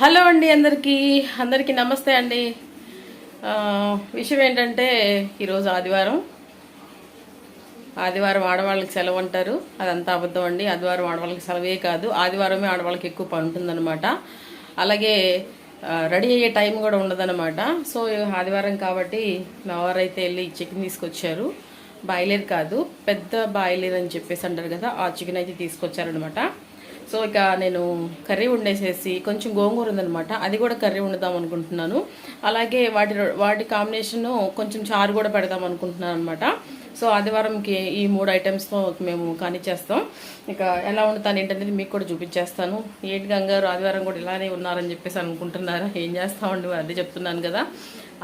Hello అండి అందరికీ. అందరికీ నమస్తే అండి. విషయం ఏంటంటే ఈరోజు ఆదివారం. ఆదివారం ఆడవాళ్ళకి సెలవు అంటారు. అదంతా అబద్ధం అండి. ఆదివారం ఆడవాళ్ళకి సెలవే కాదు. ఆదివారమే ఆడవాళ్ళకి ఎక్కువ పని ఉంటుందన్నమాట. అలాగే రెడీ అయ్యే టైం కూడా ఉండదన్నమాట. సో ఆదివారం కాబట్టి మా వారైతే వెళ్ళి చికెన్ తీసుకొచ్చారు. బాయిలేర్ కాదు. పెద్ద బాయిలేర్ అని చెప్పేసి అంటారు కదా ఆ చికెన్ అయితే తీసుకొచ్చారనమాట సో ఇక నేను కర్రీ వండేసేసి కొంచెం గోంగూర ఉందనమాట అది కూడా కర్రీ వండుదాం అనుకుంటున్నాను. అలాగే వాటి వాటి కాంబినేషన్ కొంచెం చారు కూడా పెడదాం అనుకుంటున్నాను అనమాట సో ఆదివారంకి ఈ మూడు ఐటమ్స్తో మేము కానిచ్చేస్తాం. ఇక ఎలా వండుతాను ఏంటనేది మీకు కూడా చూపించేస్తాను. ఏంటి గంగారు ఆదివారం కూడా ఇలానే ఉన్నారని చెప్పేసి అనుకుంటున్నారా? ఏం చేస్తామండి? అదే చెప్తున్నాను కదా.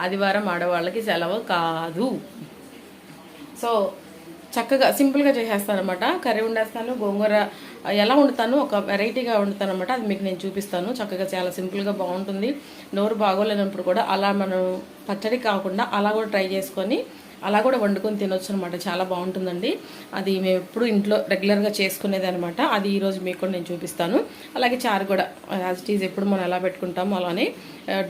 ఆదివారం ఆడవాళ్ళకి సెలవు కాదు. సో చక్కగా సింపుల్గా చేసేస్తాను అనమాట కర్రీ వండేస్తాను గోంగూర ఎలా వండుతాను? ఒక వెరైటీగా వండుతాను అనమాట అది మీకు నేను చూపిస్తాను. చక్కగా చాలా సింపుల్గా బాగుంటుంది. నోరు బాగోలేనప్పుడు కూడా అలా మనం పచ్చడి కాకుండా అలా కూడా ట్రై చేసుకొని అలా కూడా వండుకొని తినొచ్చు అనమాట చాలా బాగుంటుందండి. అది మేము ఎప్పుడు ఇంట్లో రెగ్యులర్గా చేసుకునేది అనమాట అది ఈరోజు మీకు కూడా నేను చూపిస్తాను. అలాగే చారు కూడా యాజ్ ఇట్ ఈజ్ ఎప్పుడు మనం ఎలా పెట్టుకుంటామో అలానే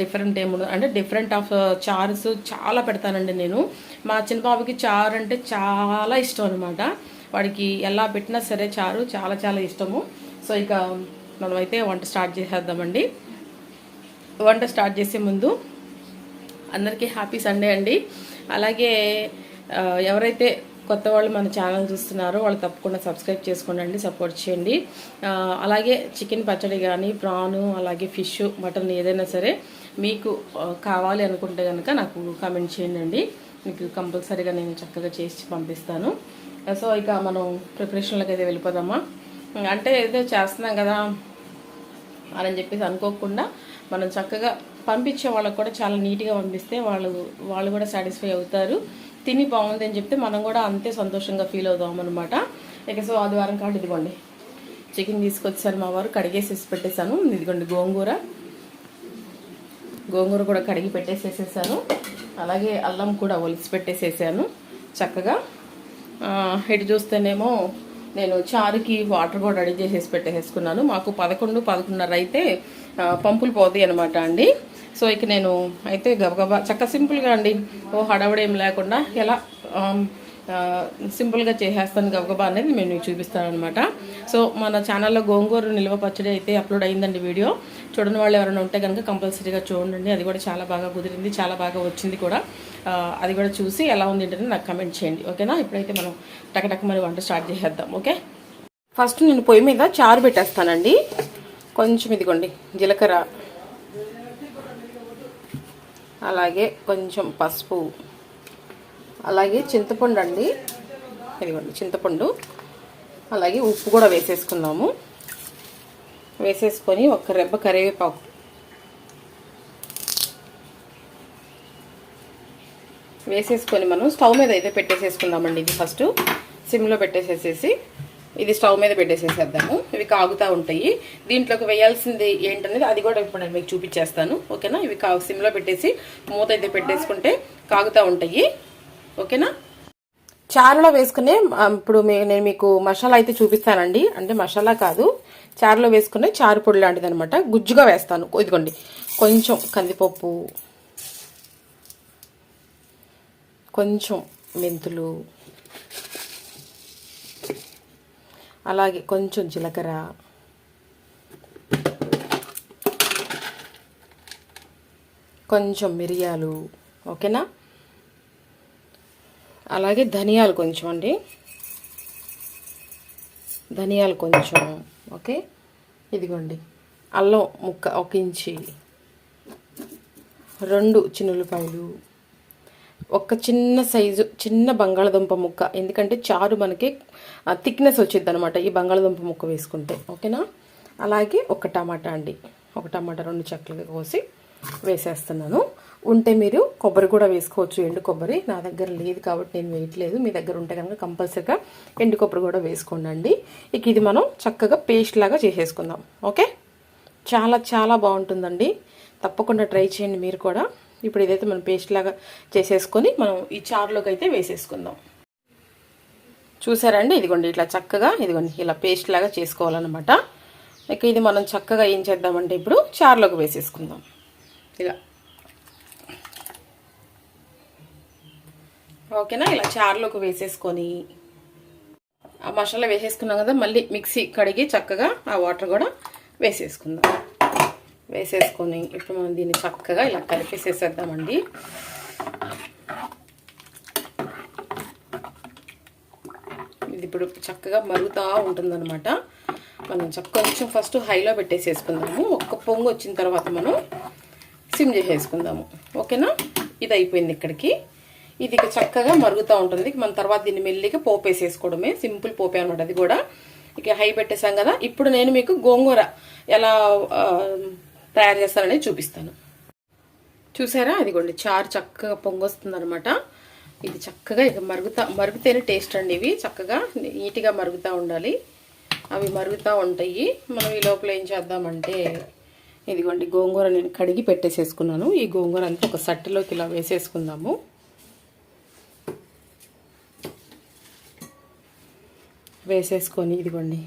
డిఫరెంట్ ఏమి అంటే డిఫరెంట్ ఆఫ్ చార్స్ చాలా పెడతానండి నేను. మా చిన్న బాబుకి చారు అంటే చాలా ఇష్టం అనమాట వాడికి ఎలా పెట్టినా సరే చారు చాలా చాలా ఇష్టము. సో ఇక మనమైతే వంట స్టార్ట్ చేసేద్దామండి. వంట స్టార్ట్ చేసే ముందు అందరికీ హ్యాపీ సండే అండి. అలాగే ఎవరైతే కొత్త వాళ్ళు మన ఛానల్ చూస్తున్నారో వాళ్ళు తప్పకుండా సబ్స్క్రైబ్ చేసుకోండి సపోర్ట్ చేయండి. అలాగే చికెన్ పచ్చడి కానీ ప్రాను అలాగే ఫిష్ మటన్ ఏదైనా సరే మీకు కావాలి అనుకుంటే కనుక నాకు కామెంట్ చేయండి. మీకు కంపల్సరీగా నేను చక్కగా చేసి పంపిస్తాను. సో ఇక మనం ప్రిపరేషన్లోకి అయితే వెళ్ళిపోదామా? అంటే ఏదో చేస్తున్నాం కదా అని చెప్పేసి అనుకోకుండా మనం చక్కగా పంపించే వాళ్ళకు కూడా చాలా నీట్గా పంపిస్తే వాళ్ళు వాళ్ళు కూడా సాటిస్ఫై అవుతారు. తిని బాగుంది అని చెప్తే మనం కూడా అంతే సంతోషంగా ఫీల్ అవుతాం అనమాట ఇక సో ఆదివారం కాదు ఇదిగోండి. చికెన్ తీసుకొచ్చారు మా వారు కడిగేసేసి పెట్టేశాను. ఇదిగోండి గోంగూర. గోంగూర కూడా కడిగి పెట్టేసేసేసాను. అలాగే అల్లం కూడా ఒలిసి పెట్టేసేసాను చక్కగా. ఇటు చూస్తేనేమో నేను చారుకి వాటర్ కూడా రెడీ చేసేసి పెట్టేసుకున్నాను. మాకు పదకొండు పదకొండున్నర అయితే పంపులు పోతాయి అనమాట అండి. సో ఇక నేను అయితే గబగబా చక్క సింపుల్గా అండి. ఓ హడవడేం లేకుండా ఎలా సింపుల్గా చేసేస్తాను గబగబా అనేది నేను మీకు చూపిస్తాను అనమాట సో మన ఛానల్లో గోంగూర నిల్వ పచ్చడి అయితే అప్లోడ్ అయిందండి వీడియో. చూడని వాళ్ళు ఎవరైనా ఉంటే కనుక కంపల్సరీగా చూడండి. అది కూడా చాలా బాగా కుదిరింది చాలా బాగా వచ్చింది కూడా. అది కూడా చూసి ఎలా ఉంది ఏంటని నాకు కమెంట్ చేయండి. ఓకేనా? ఇప్పుడైతే మనం టకటక మరి వంట స్టార్ట్ చేసేద్దాం. ఓకే? ఫస్ట్ నేను పొయ్యి మీద చారు పెట్టేస్తానండి. కొంచెం ఇదిగోండి జీలకర్ర. అలాగే కొంచెం పసుపు. అలాగే చింతపండు అండి. ఇదిగోండి చింతపండు. అలాగే ఉప్పు కూడా వేసేసుకుందాము. వేసేసుకొని ఒక రెబ్బ కరివేపాకు. వేసేసుకొని మనం స్టవ్ మీద అయితే పెట్టేసేసుకుందామండి ఇది ఫస్ట్. సిమ్లో పెట్టేసేసేసి ఇది స్టవ్ మీద పెట్టేసేసేద్దాము. ఇవి కాగుతూ ఉంటాయి. దీంట్లోకి వేయాల్సింది ఏంటనేది అది కూడా ఇప్పుడు నేను మీకు చూపించేస్తాను. ఓకేనా? ఇవి కా సిమ్లో పెట్టేసి మూత అయితే పెట్టేసుకుంటే కాగుతూ ఉంటాయి. ఓకేనా? చారులో వేసుకునే ఇప్పుడు మే- నేను మీకు మసాలా అయితే చూపిస్తానండి. అంటే మసాలా కాదు. చారులో వేసుకునే చారు పొడి లాంటిది అనమాట గుజ్జుగా వేస్తాను. ఇదిగోండి. కొంచెం కందిపప్పు కొంచెం మెంతులు అలాగే కొంచెం జీలకర్ర కొంచెం మిరియాలు. ఓకేనా? అలాగే ధనియాలు కొంచెం అండి. ధనియాలు కొంచెం ఓకే? ఇదిగోండి. అల్లం ముక్క ఒక ఇంచి. రెండు చిన్నులపాయలు. ఒక చిన్న సైజు చిన్న బంగాళదుంప ముక్క. ఎందుకంటే చారు మనకి థిక్నెస్ వచ్చింది అనమాట ఈ బంగాళదుంప ముక్క వేసుకుంటే. ఓకేనా? అలాగే ఒక టమాటా అండి. ఒక టమాటా రెండు చెక్కలుగా కోసి వేసేస్తున్నాను. ఉంటే మీరు కొబ్బరి కూడా వేసుకోవచ్చు. ఎండు కొబ్బరి నా దగ్గర లేదు కాబట్టి నేను వేయట్లేదు. మీ దగ్గర ఉంటే కనుక కంపల్సరీగా ఎండు కొబ్బరి కూడా వేసుకోండి ఇక ఇది మనం చక్కగా పేస్ట్ లాగా చేసేసుకుందాం. ఓకే? చాలా చాలా బాగుంటుందండి. తప్పకుండా ట్రై చేయండి మీరు కూడా. ఇప్పుడు ఇదైతే మనం పేస్ట్ లాగా చేసేసుకొని మనం ఈ చారులోకి అయితే వేసేసుకుందాం. చూసారండి? ఇదిగోండి ఇట్లా చక్కగా ఇదిగోండి ఇలా పేస్ట్ లాగా చేసుకోవాలన్నమాట. ఇక ఇది మనం చక్కగా ఏం చేద్దామంటే ఇప్పుడు చారులోకి వేసేసుకుందాం. ఇలా ఓకేనా? ఇలా చారులోకి వేసేసుకొని ఆ మసాలా వేసేసుకున్నాం కదా మళ్ళీ మిక్సీ కడిగి చక్కగా ఆ వాటర్ కూడా వేసేసుకుందాం. వేసేసుకొని ఇప్పుడు మనం దీన్ని చక్కగా ఇలా కలిపేసేసేద్దామండి. ఇది ఇప్పుడు చక్కగా మరుగుతూ ఉంటుందన్నమాట. మనం చక్క కొంచెం ఫస్ట్ హైలో పెట్టేసేసుకుందాము. ఒక్క పొంగు వచ్చిన తర్వాత మనం సిమ్ చేసేసుకుందాము. ఓకేనా? ఇది అయిపోయింది ఇక్కడికి. ఇది చక్కగా మరుగుతూ ఉంటుంది. మన తర్వాత దీన్ని మెల్లిగా పోపు వేసేసుకోవడమే సింపుల్ పోపే అనమాట అది కూడా. ఇక హై పెట్టేసాం కదా. ఇప్పుడు నేను మీకు గోంగూర ఎలా తయారు చేస్తానని చూపిస్తాను. చూసారా? అదిగోండి చారు చక్కగా పొంగొస్తుంది అనమాట ఇది చక్కగా ఇక మరుగుతా మరుగుతేనే టేస్ట్ అండి ఇవి. చక్కగా నీట్గా మరుగుతూ ఉండాలి. అవి మరుగుతూ ఉంటాయి. మనం ఈ లోపల ఏం చేద్దామంటే ఇదిగోండి గోంగూర నేను కడిగి పెట్టేసేసుకున్నాను. ఈ గోంగూర అంతా ఒక సట్టిలోకి ఇలా వేసేసుకుందాము. వేసేసుకొని ఇదిగోండి.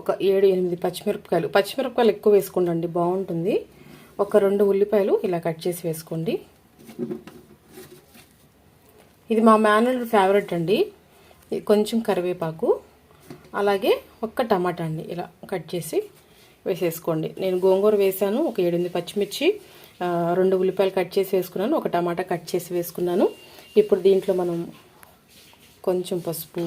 ఒక ఏడు ఎనిమిది పచ్చిమిరపకాయలు. పచ్చిమిరపకాయలు ఎక్కువ వేసుకోండి బాగుంటుంది. ఒక రెండు ఉల్లిపాయలు ఇలా కట్ చేసి వేసుకోండి. ఇది మా మేనల్ ఫేవరెట్ అండి. కొంచెం కరివేపాకు అలాగే ఒక్క టమాటా అండి ఇలా కట్ చేసి వేసేసుకోండి. నేను గోంగూర వేసాను ఒక ఏడెనిమిది పచ్చిమిర్చి రెండు ఉల్లిపాయలు కట్ చేసి వేసుకున్నాను ఒక టమాటా కట్ చేసి వేసుకున్నాను. ఇప్పుడు దీంట్లో మనం కొంచెం పసుపు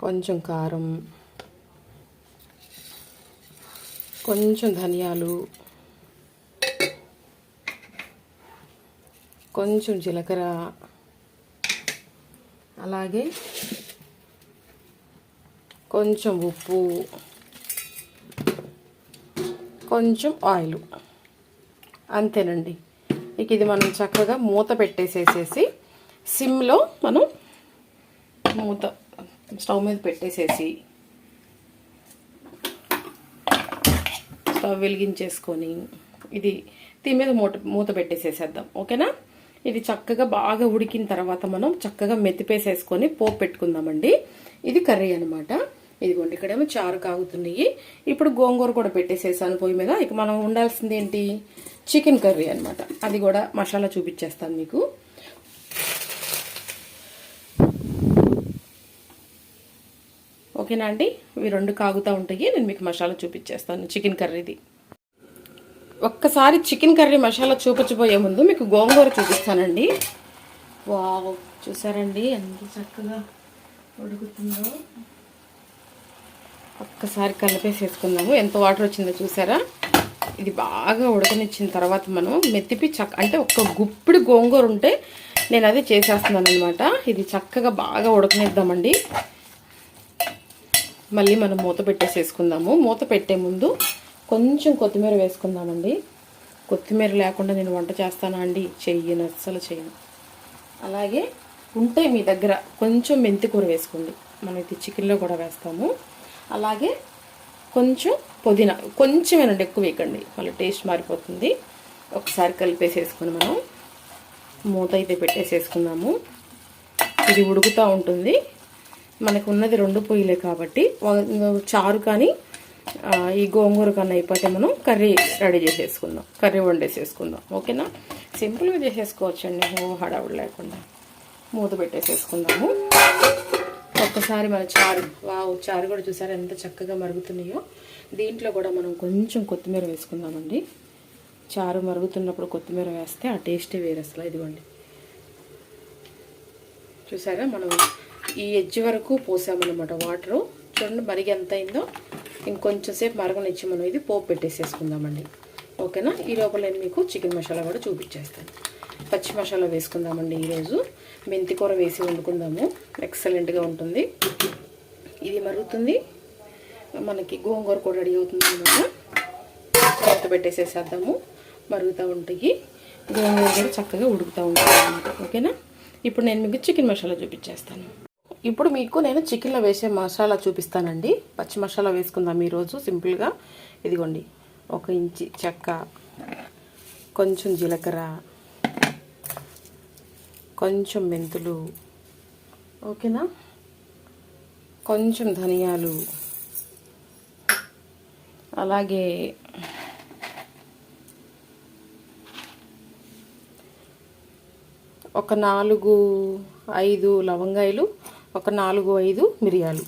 కొంచెం కారం కొంచెం ధనియాలు కొంచెం జీలకర్ర అలాగే కొంచెం ఉప్పు కొంచెం ఆయిల్. అంతేనండి. ఇక ఇది మనం చక్కగా మూత పెట్టేసేసేసి సిమ్లో మనం మూత స్టవ్ మీద పెట్టేసేసి స్టవ్ వెలిగించేసుకొని ఇది దీని మీద మూత మూత పెట్టేసేసేద్దాం ఓకేనా? ఇది చక్కగా బాగా ఉడికిన తర్వాత మనం చక్కగా మెత్తిపేసేసుకొని పోపు పెట్టుకుందామండి. ఇది కర్రీ అనమాట ఇదిగోండి ఇక్కడేమో చారు కాగుతున్నాయి. ఇప్పుడు గోంగూర కూడా పెట్టేసేసాను పొయ్యి మీద. ఇక మనం ఉండాల్సింది ఏంటి? చికెన్ కర్రీ అనమాట అది కూడా మసాలా చూపించేస్తాను మీకు. ఓకేనా అండి? ఇవి రెండు కాగుతూ ఉంటాయి. నేను మీకు మసాలా చూపించేస్తాను చికెన్ కర్రీది. ఒక్కసారి చికెన్ కర్రీ మసాలా చూపించబోయే ముందు మీకు గోంగూర చూపిస్తానండి. వావ్ చూసారండి? ఎంత చక్కగా ఉడుకుతుందో. ఒక్కసారి కలిపేసేసుకుందాము. ఎంత వాటర్ వచ్చిందో చూసారా? ఇది బాగా ఉడకనిచ్చిన తర్వాత మనం మెత్తిపి చక్క అంటే ఒక్క గుప్పిడి గోంగూర ఉంటే నేను అదే చేసేస్తున్నాను అనమాట ఇది చక్కగా బాగా ఉడకనిద్దామండి. మళ్ళీ మనం మూత పెట్టేసేసుకుందాము. మూత పెట్టే ముందు కొంచెం కొత్తిమీర వేసుకుందామండి. కొత్తిమీర లేకుండా నేను వంట చేస్తానా అండి? చెయ్యను అస్సలు చేయను అలాగే ఉంటే మీ దగ్గర కొంచెం మెంతికూర వేసుకోండి. మనం ఇది చికెన్లో కూడా వేస్తాము. అలాగే కొంచెం పుదీనా కొంచెమేనండి ఎక్కువ వేయకండి. మళ్ళీ టేస్ట్ మారిపోతుంది. ఒకసారి కలిపేసేసుకొని మనం మూత అయితే పెట్టేసేసుకున్నాము ఇది ఉడుకుతూ ఉంటుంది. మనకు ఉన్నది రెండు పొయ్యిలే కాబట్టి చారు కానీ ఈ గోంగూర కన్నా అయిపోతే మనం కర్రీ రెడీ చేసేసుకుందాం. కర్రీ వండేసేసుకుందాం. ఓకేనా? సింపుల్గా చేసేసుకోవచ్చండి. ఓ హడావుడు లేకుండా. మూత పెట్టేసేసుకుందాము. ఒక్కసారి మన చారు. వావ్ చారు కూడా చూసారా? ఎంత చక్కగా మరుగుతున్నాయో. దీంట్లో కూడా మనం కొంచెం కొత్తిమీర వేసుకుందామండి. చారు మరుగుతున్నప్పుడు కొత్తిమీర వేస్తే ఆ టేస్టే వేరు అసలు ఇదిగోండి. చూసారా? మనం ఈ ఎడ్జ్ వరకు పోసామన్నమాట వాటరు. చూడండి మరిగి ఎంత అయిందో. ఇంకొంచెం సేపు మరగనిచ్చి మనం ఇది పోపు పెట్టేసేసుకుందామండి. ఓకేనా? ఈ లోపల నేను మీకు చికెన్ మసాలా కూడా చూపించేస్తాను. పచ్చి మసాలా వేసుకుందామండి ఈరోజు. మెంతి కూర వేసి వండుకుందాము. ఎక్సలెంట్గా ఉంటుంది. ఇది మరుగుతుంది. మనకి గోంగూర కూడా రెడీ అవుతుంది అనమాట కొత్త పెట్టేసేసేద్దాము. మరుగుతూ ఉంటాయి. గోంగూర కూడా చక్కగా ఉడుకుతూ ఉంటుంది అనమాట ఓకేనా? ఇప్పుడు నేను మీకు చికెన్ మసాలా చూపించేస్తాను. ఇప్పుడు మీకు నేను చికెన్లో వేసే మసాలా చూపిస్తానండి. పచ్చి మసాలా వేసుకుందాం ఈరోజు సింపుల్గా. ఇదిగోండి. ఒక ఇంచి చెక్క కొంచెం జీలకర్ర కొంచెం మెంతులు. ఓకేనా? కొంచెం ధనియాలు. అలాగే ఒక నాలుగు ఐదు లవంగాయలు ఒక నాలుగు ఐదు మిరియాలు.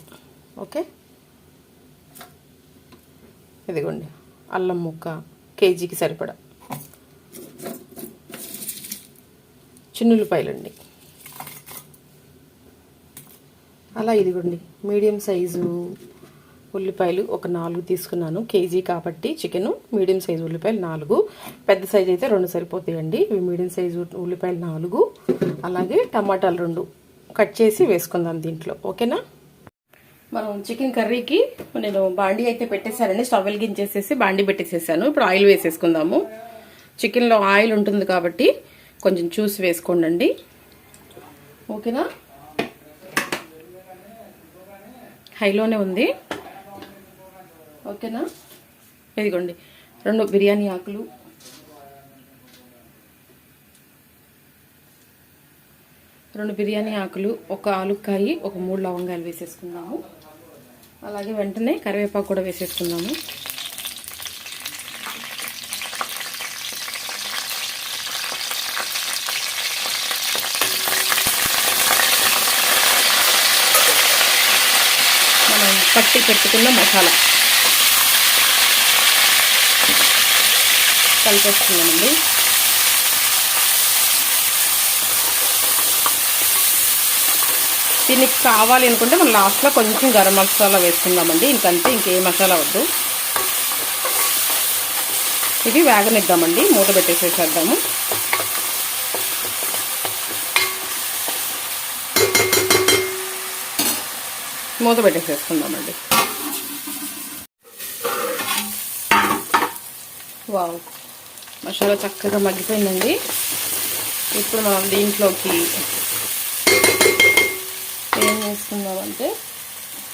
ఓకే? ఇదిగోండి అల్లం ముక్క కేజీకి సరిపడా. చిన్నులపాయలండి అలా ఇదిగోండి. మీడియం సైజు ఉల్లిపాయలు ఒక నాలుగు తీసుకున్నాను. కేజీ కాబట్టి చికెను మీడియం సైజు ఉల్లిపాయలు నాలుగు. పెద్ద సైజు అయితే రెండు సరిపోతాయండి. ఇవి మీడియం సైజు ఉల్లిపాయలు నాలుగు. అలాగే టమాటాలు రెండు కట్ చేసి వేసుకుందాం దీంట్లో. ఓకేనా? మనం చికెన్ కర్రీకి నేను బాండీ అయితే పెట్టేశానండి. స్టవ్ వెలిగించేసేసి బాండీ పెట్టేసేసాను. ఇప్పుడు ఆయిల్ వేసేసుకుందాము. చికెన్లో ఆయిల్ ఉంటుంది కాబట్టి కొంచెం చూసి వేసుకోండి ఓకేనా? హైలోనే ఉంది. ఓకేనా? ఇదిగోండి. రెండు బిర్యానీ ఆకులు. రెండు బిర్యానీ ఆకులు ఒక ఆలుక్కాయి ఒక మూడు లవంగాలు వేసేసుకుందాము. అలాగే వెంటనే కరివేపాకు కూడా వేసేసుకుందాము మనం పట్టి పెట్టుకున్న మసాలా. కలిపేస్తున్నామండి దీనికి కావాలి అనుకుంటే మనం లాస్ట్లో కొంచెం గరం మసాలా వేసుకుందామండి. ఇంకంతే ఇంకే మసాలా వద్దు. ఇది వేగనిద్దామండి. మూత పెట్టేసేసేద్దాము. మూత పెట్టేసేసుకుందామండి. వావ్. మసాలా చక్కగా మగ్గిపోయిందండి. ఇప్పుడు మనం దీంట్లోకి ఏం వేసుకుందామంటే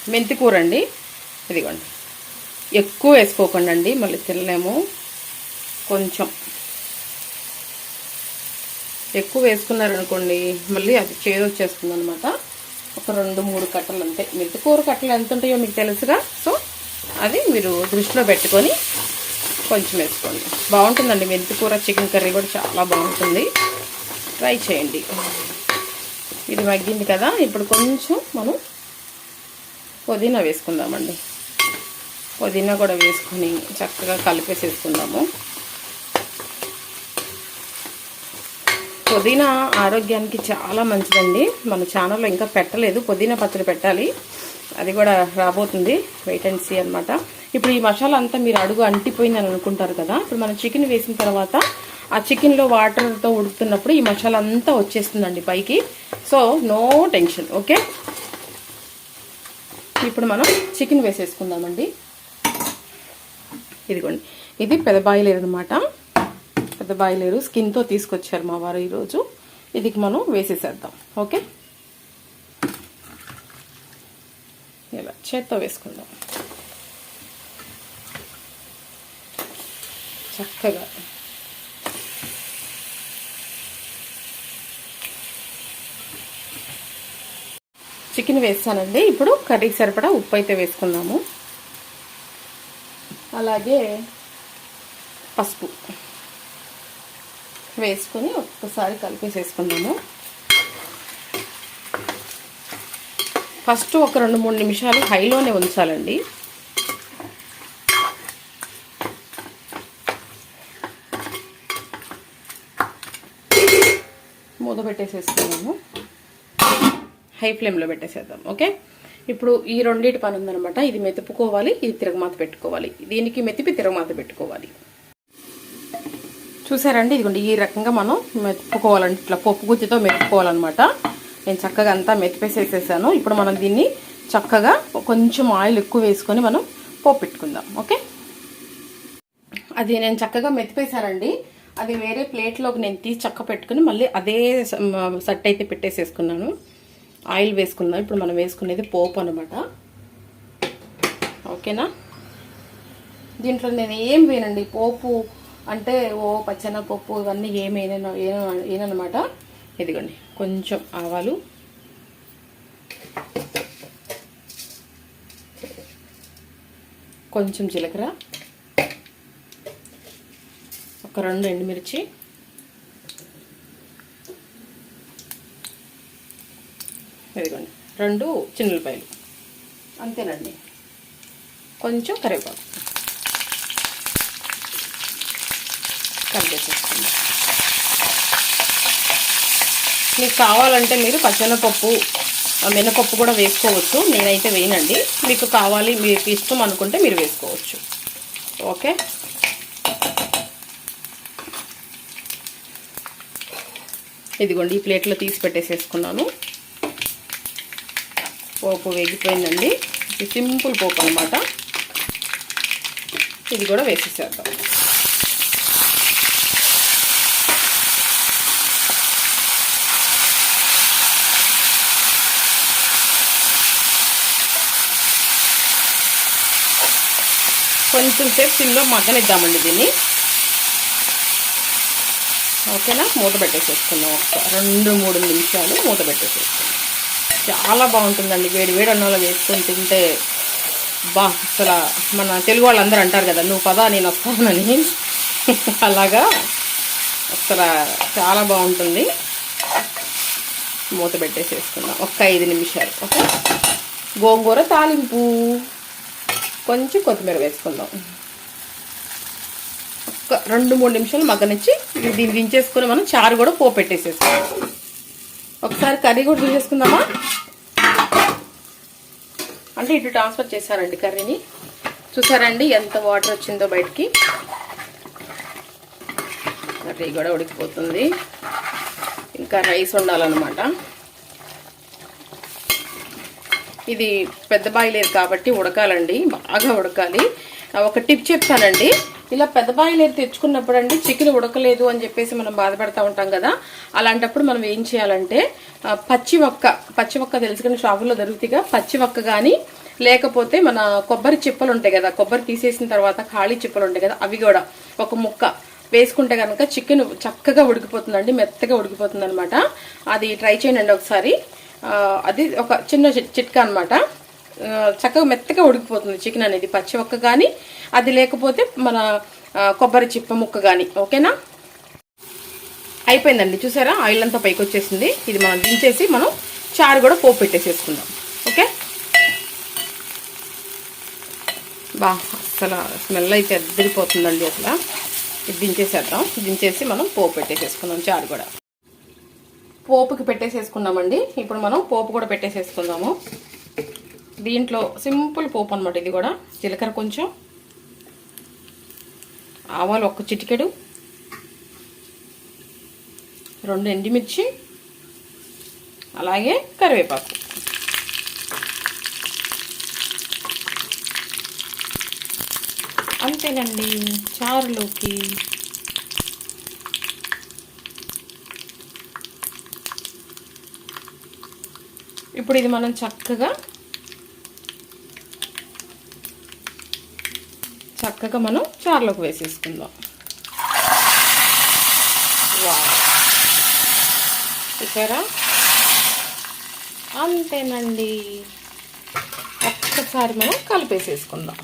మెంతి కూర అండి. ఇదిగోండి. ఎక్కువ వేసుకోకండి అండి మళ్ళీ తినలేము. కొంచెం. ఎక్కువ వేసుకున్నారనుకోండి మళ్ళీ అది చేదు వచ్చేస్తుంది అనమాట ఒక రెండు మూడు కట్టలు అంతే. మెంతి కూర కట్టలు ఎంత ఉంటాయో మీకు తెలుసుగా. సో అది మీరు దృష్టిలో పెట్టుకొని కొంచెం వేసుకోండి. బాగుంటుందండి మెంతి కూర చికెన్ కర్రీ కూడా చాలా బాగుంటుంది. ట్రై చేయండి. ఇది మగ్గింది కదా ఇప్పుడు కొంచెం మనం పుదీనా వేసుకుందామండి. పుదీనా కూడా వేసుకొని చక్కగా కలిపేసేసుకుందాము. పుదీనా ఆరోగ్యానికి చాలా మంచిదండి. మన ఛానల్లో ఇంకా పెట్టలేదు. పుదీనా పచ్చడి పెట్టాలి. అది కూడా రాబోతుంది. వెయిట్ అండ్ సీ అనమాట ఇప్పుడు ఈ మసాలా అంతా మీరు అడుగు అంటిపోయిందని అనుకుంటారు కదా. ఇప్పుడు మనం చికెన్ వేసిన తర్వాత ఆ చికెన్లో వాటర్తో ఉడుకుతున్నప్పుడు ఈ మసాలా అంతా వచ్చేస్తుందండి పైకి. సో నో టెన్షన్ ఓకే ఇప్పుడు మనం చికెన్ వేసేసుకుందామండి. ఇదిగోండి. ఇది పెద్ద బాయిలేరు అనమాట పెద్ద బాయిలేరు స్కిన్తో తీసుకొచ్చారు మా వారు ఈరోజు. ఇది మనం వేసేసేద్దాం. ఓకే ఇలా చేత్తో వేసుకుందాం. చక్కగా. చికెన్ వేస్తానండి. ఇప్పుడు కర్రీకి సరిపడా ఉప్పు అయితే వేసుకుందాము. అలాగే పసుపు. వేసుకొని ఒక్కసారి కలిపేసేసుకుందాము. ఫస్ట్ ఒక రెండు మూడు నిమిషాలు హైలోనే ఉంచాలండి. మూత పెట్టేసేసుకున్నాము. హై ఫ్లేమ్లో పెట్టేసేద్దాం ఓకే? ఇప్పుడు ఈ రెండింటి పని ఉందనమాట ఇది మెతుపుకోవాలి ఇది తిరగమాత పెట్టుకోవాలి. దీనికి మెతిపి తిరగమాత పెట్టుకోవాలి. చూసారండి? ఇదిగోండి ఈ రకంగా మనం మెతుపుకోవాలంటే ఇట్లా పప్పు గుత్తితో మెతుపుకోవాలన్నమాట నేను చక్కగా అంతా మెతిపేసేసేసాను. ఇప్పుడు మనం దీన్ని చక్కగా కొంచెం ఆయిల్ ఎక్కువ వేసుకొని మనం పోపు పెట్టుకుందాం. ఓకే? అది నేను చక్కగా మెతిపేశానండి. అది వేరే ప్లేట్లోకి నేను తీసి చక్క పెట్టుకుని మళ్ళీ అదే సెట్ అయితే పెట్టేసేసుకున్నాను. ఆయిల్ వేసుకుందాం. ఇప్పుడు మనం వేసుకునేది పోపు అనమాట ఓకేనా? దీంట్లో నేను ఏం వేయనండి? పోపు అంటే ఓ పచ్చన పప్పు ఇవన్నీ ఏమైనా ఏననమాట ఇదిగోండి కొంచెం ఆవాలు. కొంచెం జీలకర్ర. ఒక రెండు ఎండుమిర్చి. ఇదిగోండి రెండు చిన్నపాయలు అంతేనండి. కొంచెం కరివేపాకు. మీకు కావాలంటే మీరు పచ్చెనపప్పు మినపప్పు కూడా వేసుకోవచ్చు. నేనైతే వేయనండి. మీకు కావాలి మీకు ఇష్టం అనుకుంటే మీరు వేసుకోవచ్చు. ఓకే? ఇదిగోండి ఈ ప్లేట్లో తీసి పెట్టేసేసుకున్నాను. పోపు వేగిపోయిందండి. ఇది సింపుల్ పోపు అనమాట ఇది కూడా వేసేసేద్దాం. కొంచెం సేపు సిమ్లో మగ్గనిద్దామండి దీన్ని. ఓకేనా? మూత పెట్టేసేసుకుందాం ఒక రెండు మూడు నిమిషాలు మూత పెట్టేసేసుకుందాం. చాలా బాగుంటుందండి. వేడి వేడి అన్నంలో వేసుకొని తింటే బా అసలు మన తెలుగు వాళ్ళందరూ అంటారు కదా నువ్వు పదా నేను వస్తానని. అలాగా అసలు చాలా బాగుంటుంది. మూత పెట్టేసేసుకుందాం. ఒక్క ఐదు నిమిషాలు. ఓకే? గోంగూర తాలింపు. కొంచెం కొత్తిమీర వేసుకుందాం. ఒక రెండు మూడు నిమిషాలు మగ్గనిచ్చి దీన్ని దించేసుకుని మనం చారు కూడా పో పెట్టేసేసుకుందాం ఒకసారి కర్రీ కూడా దించేసుకుందామా? అంటే ఇటు ట్రాన్స్ఫర్ చేశారండి కర్రీని. చూసారండి ఎంత వాటర్ వచ్చిందో బయటికి. కర్రీ కూడా ఉడికిపోతుంది. ఇంకా రైస్ ఉండాలన్నమాట ఇది పెద్ద బాయిలేరు కాబట్టి ఉడకాలండి బాగా ఉడకాలి. ఒక టిప్ చెప్తానండి. ఇలా పెద్ద బాయిలేరు తెచ్చుకున్నప్పుడు అండి చికెన్ ఉడకలేదు అని చెప్పేసి మనం బాధపడతా ఉంటాం కదా. అలాంటప్పుడు మనం ఏం చేయాలంటే పచ్చి వక్క పచ్చి వక్క తెలుసుకుని షాపులో దొరుకుతాయిగా పచ్చి వక్క కానీ లేకపోతే మన కొబ్బరి చిప్పలు ఉంటాయి కదా కొబ్బరి తీసేసిన తర్వాత ఖాళీ చిప్పలు ఉంటాయి కదా అవి కూడా ఒక ముక్క వేసుకుంటే కనుక చికెన్ చక్కగా ఉడికిపోతుందండి మెత్తగా ఉడికిపోతుంది అనమాట అది ట్రై చేయండి ఒకసారి. అది ఒక చిన్న చిట్- చిట్కా అనమాట చక్కగా మెత్తగా ఉడికిపోతుంది చికెన్ అనేది పచ్చి ఒక్క కానీ అది లేకపోతే మన కొబ్బరి చిప్ప ముక్క కానీ ఓకేనా? అయిపోయిందండి చూసారా? ఆయిల్ అంతా పైకి వచ్చేసింది. ఇది మనం దించేసి మనం చారు కూడా పోపు పెట్టేసేసుకుందాం ఓకే? బా అసలు స్మెల్ అయితే అద్దరిపోతుందండి అసలు. ఇది దించేసేద్దాం. దించేసి మనం పోపు పెట్టేసేసుకుందాం చారు కూడా. పోపుకి పెట్టేసేసుకున్నామండి ఇప్పుడు మనం పోపు కూడా పెట్టేసేసుకుందాము. దీంట్లో సింపుల్ పోపు అనమాట ఇది కూడా. జీలకర్ర కొంచెం. ఆవాలు ఒక్క చిటికెడు. రెండు ఎండిమిర్చి. అలాగే కరివేపాకు. అంతేనండి. చారులోకి. ఇప్పుడు ఇది మనం చక్కగా చక్కగా మనం చారులోకి వేసేసుకుందాం. వావ్. చూసారా అంతేనండి. ఒక్కసారి మనం కలిపేసేసుకుందాం.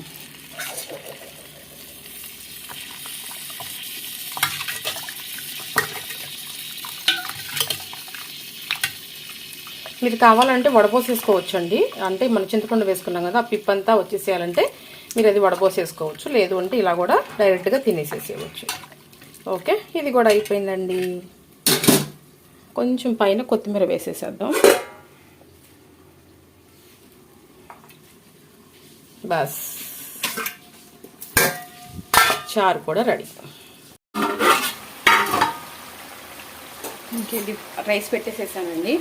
మీరు కావాలంటే వడపోసేసుకోవచ్చు అండి అంటే మన చింతపండు వేసుకున్నాం కదా ఆ పిప్పంతా వచ్చేసేయాలంటే మీరు అది వడపోసేసుకోవచ్చు. లేదు అంటే ఇలా కూడా డైరెక్ట్గా తినేసేసేయవచ్చు. ఓకే ఇది కూడా అయిపోయిందండి. కొంచెం పైన కొత్తిమీర వేసేసేద్దాం. బస్. చారు కూడా రెడీ. ఇంకేది రైస్ పెట్టేసేసానండి.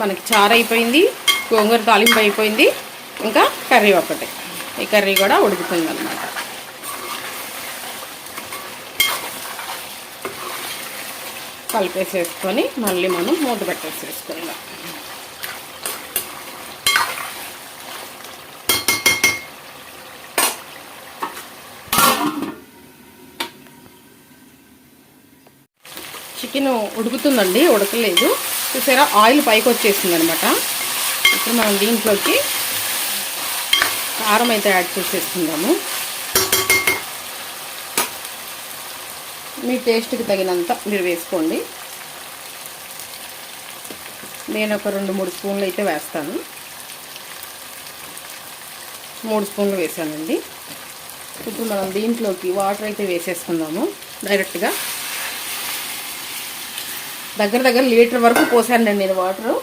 మనకి చారు అయిపోయింది గోంగూర తాలింపు అయిపోయింది ఇంకా కర్రీ ఒకటి. ఈ కర్రీ కూడా ఉడుకుతుంది అనమాట కలిపేసేసుకొని మళ్ళీ మనం మూత పెట్టేసేసుకుందాం. చికెన్ ఉడుకుతుందండి ఉడకలేదు. చూసారా? ఆయిల్ పైకి వచ్చేసింది అనమాట ఇప్పుడు మనం దీంట్లోకి కారం అయితే యాడ్ చేసేసుకుందాము. మీ టేస్ట్కి తగినంత మీరు వేసుకోండి. నేను ఒక రెండు మూడు స్పూన్లు అయితే వేస్తాను. మూడు స్పూన్లు వేసానండి. ఇప్పుడు మనం దీంట్లోకి వాటర్ అయితే వేసేసుకుందాము. డైరెక్ట్గా దగ్గర దగ్గర లీటర్ వరకు పోసానండి నేను వాటరు.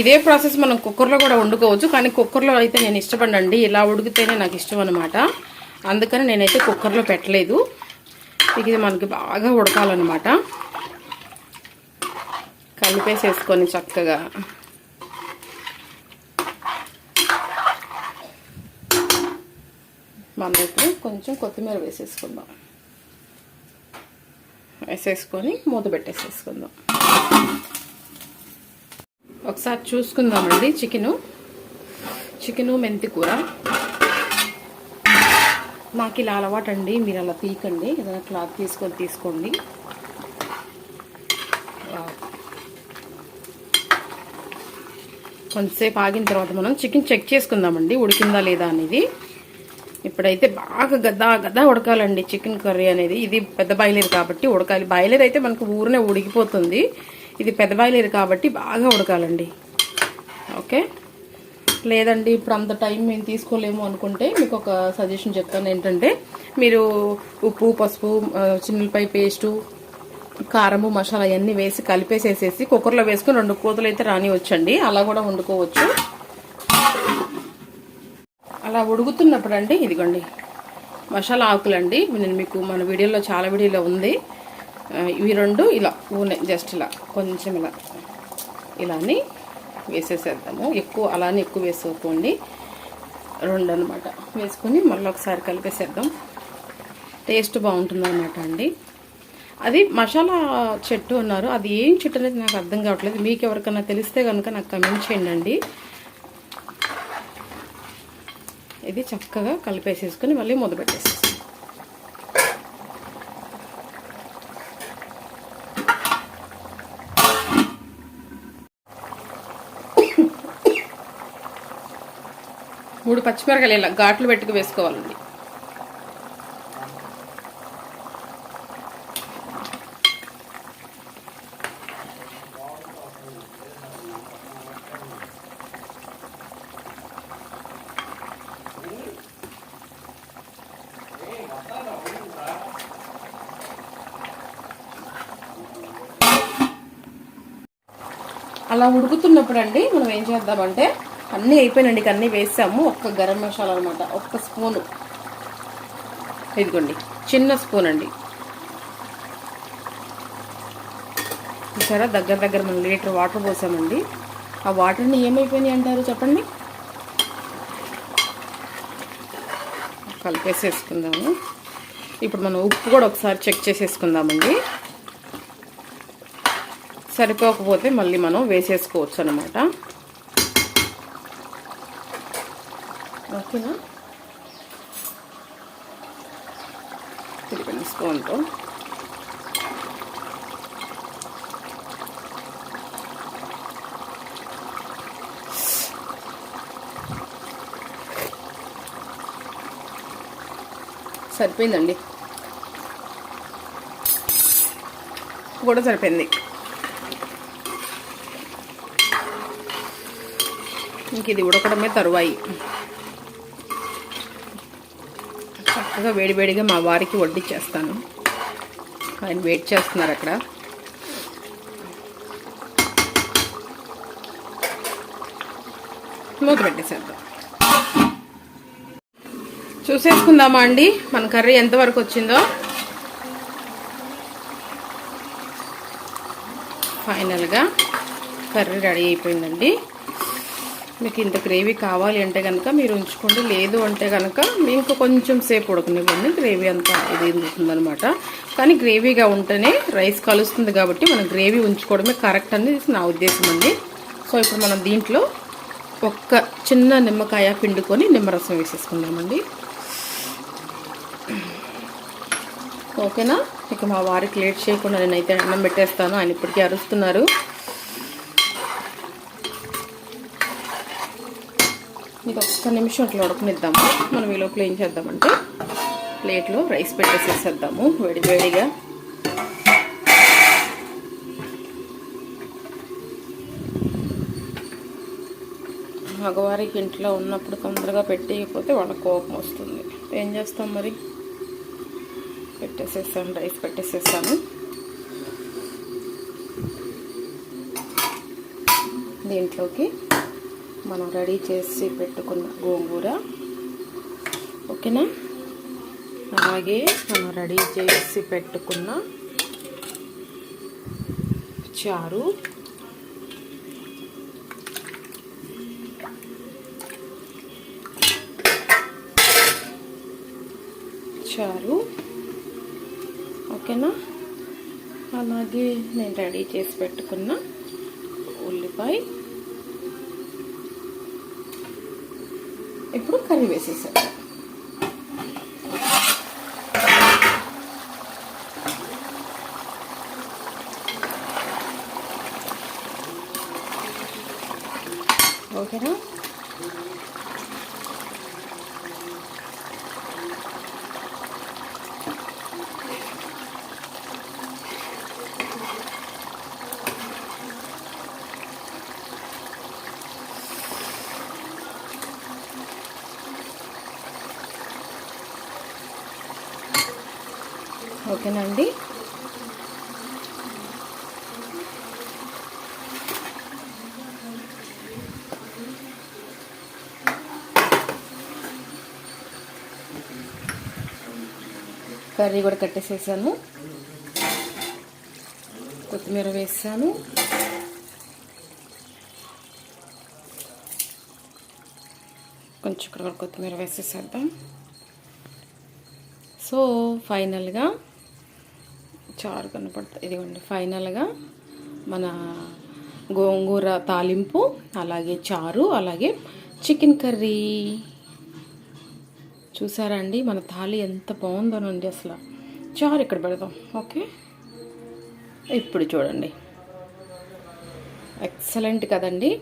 ఇదే ప్రాసెస్ మనం కుక్కర్లో కూడా వండుకోవచ్చు కానీ కుక్కర్లో అయితే నేను ఇష్టపడండి ఇలా ఉడికితేనే నాకు ఇష్టం అనమాట అందుకని నేనైతే కుక్కర్లో పెట్టలేదు. ఇక ఇది మనకి బాగా ఉడకాలన్నమాట. కలిపేసేసుకొని చక్కగా. మనం ఇప్పుడు కొంచెం కొత్తిమీర వేసేసుకుందాం. వేసేసుకొని మూత పెట్టేసేసుకుందాం. ఒకసారి చూసుకుందామండి చికెను. చికెను మెంతి కూర. నాకు ఇలా అలవాటు అండి మీరు అలా తీయకండి ఏదైనా క్లాత్ తీసుకొని తీసుకోండి. కొంతసేపు ఆగిన తర్వాత మనం చికెన్ చెక్ చేసుకుందామండి ఉడికిందా లేదా అనేది. ఇప్పుడైతే బాగా గదా గదా ఉడకాలండి చికెన్ కర్రీ అనేది. ఇది పెద్ద బాయిలర్ కాబట్టి ఉడకాలి. బాయిలర్ అయితే మనకు ఊరినే ఉడికిపోతుంది. ఇది పెద్ద బాయిలర్ కాబట్టి బాగా ఉడకాలండి. ఓకే? లేదండి ఇప్పుడు అంత టైం మేము తీసుకోలేము అనుకుంటే మీకు ఒక సజెషన్ చెప్తాను ఏంటంటే మీరు ఉప్పు పసుపు చిన్నపై పేస్టు కారము మసాలా అవన్నీ వేసి కలిపేసేసేసి కుక్కర్లో వేసుకుని రెండు కూతలు అయితే రానివచ్చండి అలా కూడా వండుకోవచ్చు. అలా ఉడుకుతున్నప్పుడు అండి ఇదిగోండి. మసాలా ఆకులండి. నేను మీకు మన వీడియోలో చాలా వీడియోలో ఉంది. ఇవి రెండు ఇలా ఊనే జస్ట్ ఇలా కొంచెం ఇలా ఇలాని వేసేసేద్దాము. ఎక్కువ అలానే ఎక్కువ వేసుకోండి రెండు అనమాట వేసుకుని మళ్ళీ ఒకసారి కలిపేసేద్దాం. టేస్ట్ బాగుంటుందన్నమాట అండి. అది మసాలా చెట్టు అన్నారు. అది ఏం చెట్టు అనేది నాకు అర్థం కావట్లేదు. మీకు ఎవరికైనా తెలిస్తే కనుక నాకు కమెంట్ చేయండి అండి ఇది చక్కగా కలిపేసేసుకొని మళ్ళీ మూత పెట్టేసేసి మూడు పచ్చిమిరకాయలు ఇలా ఘాట్లు పెట్టుకు వేసుకోవాలండి. అలా ఉడుకుతున్నప్పుడు అండి మనం ఏం చేద్దామంటే అన్నీ అయిపోయినండి ఇక అన్నీ వేసాము. ఒక్క గరం మసాలా అనమాట ఒక్క స్పూను. ఇదిగోండి. చిన్న స్పూన్ అండి చూసారా? దగ్గర దగ్గర మనం లీటర్ వాటర్ పోసామండి. ఆ వాటర్ని ఏమైపోయినాయి అంటారు చెప్పండి? కలిపేసేసుకుందాము. ఇప్పుడు మనం ఉప్పు కూడా ఒకసారి చెక్ చేసేసుకుందామండి. సరిపోకపోతే మళ్ళీ మనం వేసేసుకోవచ్చు అనమాట ఓకేనా? తిరిగి స్పూన్తో. సరిపోయిందండి. కూడా సరిపోయింది. ఇంక ఇది ఉడకడమే తరువాయి. చక్కగా వేడివేడిగా మా వారికి వడ్డిచ్చేస్తాను ఆయన వెయిట్ చేస్తున్నారు అక్కడ. మూత పెట్టేసేద్దాం. చూసేసుకుందామా అండి? మన కర్రీ ఎంతవరకు వచ్చిందో? ఫైనల్గా కర్రీ రెడీ అయిపోయిందండి. మీకు ఇంత గ్రేవీ కావాలి అంటే కనుక మీరు ఉంచుకోండి. లేదు అంటే కనుక మీకు కొంచెం సేపు ఉడకనివ్వండి. గ్రేవీ అంతా ఇది ఉంటుందన్నమాట. కానీ గ్రేవీగా ఉంటేనే రైస్ కలుస్తుంది కాబట్టి మనం గ్రేవీ ఉంచుకోవడమే కరెక్ట్ అనేది నా ఉద్దేశం అండి. సో ఇప్పుడు మనం దీంట్లో ఒక్క చిన్న నిమ్మకాయ పిండుకొని నిమ్మరసం వేసేసుకుందామండి. ఓకేనా? ఇక మా వారికి లేట్ చేయకుండా నేనైతే అన్నం పెట్టేస్తాను. ఆయన ఇప్పటికీ అరుస్తున్నారు. ఇది ఒక్క నిమిషం అట్లా ఉడకనిద్దాము. మనం ఈ లోపల ఏం చేద్దామంటే ప్లేట్లో రైస్ పెట్టేసేసేద్దాము వేడివేడిగా. మగవారికి ఇంట్లో ఉన్నప్పుడు తొందరగా పెట్టేయకపోతే వాళ్ళ కోపం వస్తుంది. ఏం చేస్తాం మరి? పెట్టేసేసాను రైస్ పెట్టేసేసాను. దీంట్లోకి మనం రెడీ చేసి పెట్టుకున్న గోంగూర. ఓకేనా? అలాగే మనం రెడీ చేసి పెట్టుకున్న చారు. చారు. ఓకేనా? అలాగే నేను రెడీ చేసి పెట్టుకున్న ఉల్లిపాయ. ఇప్పుడు కర్రీ వేసేసాను ఓకేనా? ఓకేనండి. కర్రీ కూడా కట్టేసేసాను. కొత్తిమీర వేసాను. కొంచెం ఇక్కడ కొత్తిమీర వేసేసేద్దాం. సో ఫైనల్గా చారు కనపడుతుంది ఇదిగోండి ఫైనల్గా మన గోంగూర తాలింపు అలాగే చారు అలాగే చికెన్ కర్రీ. చూసారా అండి మన తాలి ఎంత బాగుందోనండి అసలు. చారు ఇక్కడ పెడదాం ఓకే? ఇప్పుడు చూడండి. ఎక్సలెంట్ కదండి.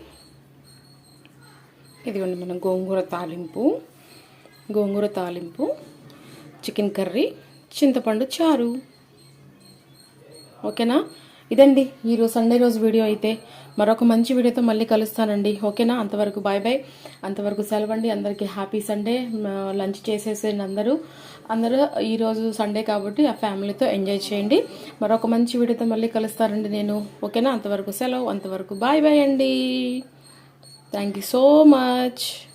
ఇదిగోండి మన గోంగూర తాలింపు గోంగూర తాలింపు చికెన్ కర్రీ చింతపండు చారు. ఓకేనా? ఇదండి ఈరోజు సండే రోజు వీడియో అయితే. మరొక మంచి వీడియోతో మళ్ళీ కలుస్తానండి. ఓకేనా? అంతవరకు బాయ్ బాయ్ అంతవరకు సెలవండి. అందరికీ హ్యాపీ సండే లంచ్ చేసేసేయండి అందరూ. అందరూ ఈరోజు సండే కాబట్టి ఆ ఫ్యామిలీతో ఎంజాయ్ చేయండి. మరొక మంచి వీడియోతో మళ్ళీ కలుస్తానండి నేను. ఓకేనా? అంతవరకు సెలవు. అంతవరకు బాయ్ బాయ్ అండి. Thank you so much